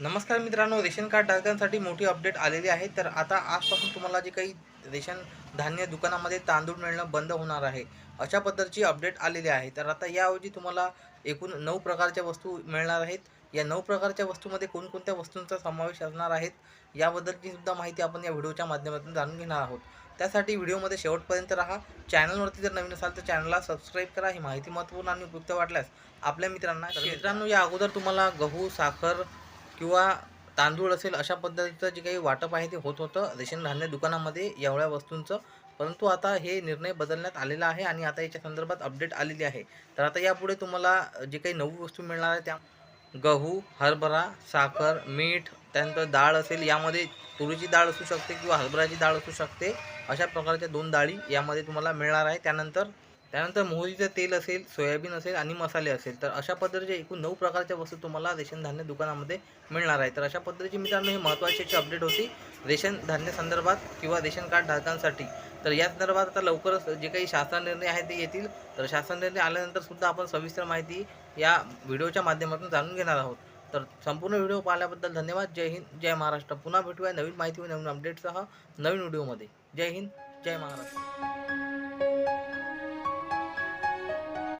नमस्कार मित्रांनो ration card धारकांसाठी मोठी अपडेट आलेली आहे. तर आता आजपासून तुम्हाला जे काही रेशन धान्य दुकानामध्ये तांदूळ मिळणं बंद होणार आहे अशा पद्धतीची अपडेट आलेली आहे. तर आता याऐवजी तुम्हाला एकूण नऊ प्रकारच्या वस्तू मिळणार आहेत. या नऊ प्रकारच्या वस्तूमध्ये कोणकोणत्या वस्तूंचा समावेश असणार आहेत याबद्दलची सुद्धा माहिती आपण या व्हिडिओच्या माध्यमातून जाणून घेणार आहोत. त्यासाठी व्हिडिओमध्ये शेवटपर्यंत राहा. चॅनलवरती जर नवीन असाल तर चॅनलला सबस्क्राईब करा. ही माहिती महत्त्वपूर्ण आणि उपयुक्त वाटल्यास आपल्या मित्रांना मित्रांनो या अगोदर तुम्हाला गहू साखर किंवा तांदूळ असेल अशा पद्धतीचं जे काही वाटप आहे ते होत होतं. रेशन धान्य दुकानामध्ये एवढ्या वस्तूंचं. परंतु आता हे निर्णय बदलण्यात आलेला आहे आणि आता याच्या संदर्भात अपडेट आलेली आहे. तर आता यापुढे तुम्हाला जे काही नऊ वस्तू मिळणार आहे त्या. गहू हरभरा साखर मीठ त्यानंतर डाळ असेल यामध्ये तुरीची डाळ असू शकते किंवा हरभऱ्याची डाळ असू शकते. अशा प्रकारच्या दोन डाळी यामध्ये तुम्हाला मिळणार आहे. त्यानंतर त्यानंतर मोहरीचं तेल असेल सोयाबीन असेल आणि मसाले असेल तर अशा पद्धतीचे एकूण नऊ प्रकारच्या वस्तू तुम्हाला रेशन धान्य दुकानामध्ये मिळणार आहे. तर अशा पद्धतीची मित्रांनो ही महत्त्वाची अशी अपडेट होती रेशन धान्य संदर्भात किंवा रेशन कार्ड धारकांसाठी. तर या संदर्भात आता लवकरच जे काही शासन निर्णय आहे ते येतील. तर शासन निर्णय आल्यानंतर सुद्धा आपण सविस्तर माहिती या व्हिडिओच्या माध्यमातून जाणून घेणार आहोत. तर संपूर्ण व्हिडिओ पाहिल्याबद्दल धन्यवाद. जय हिंद जय महाराष्ट्र. पुन्हा भेटूया नवीन माहिती व नवीन अपडेटसह नवीन व्हिडिओमध्ये. जय हिंद जय महाराष्ट्र.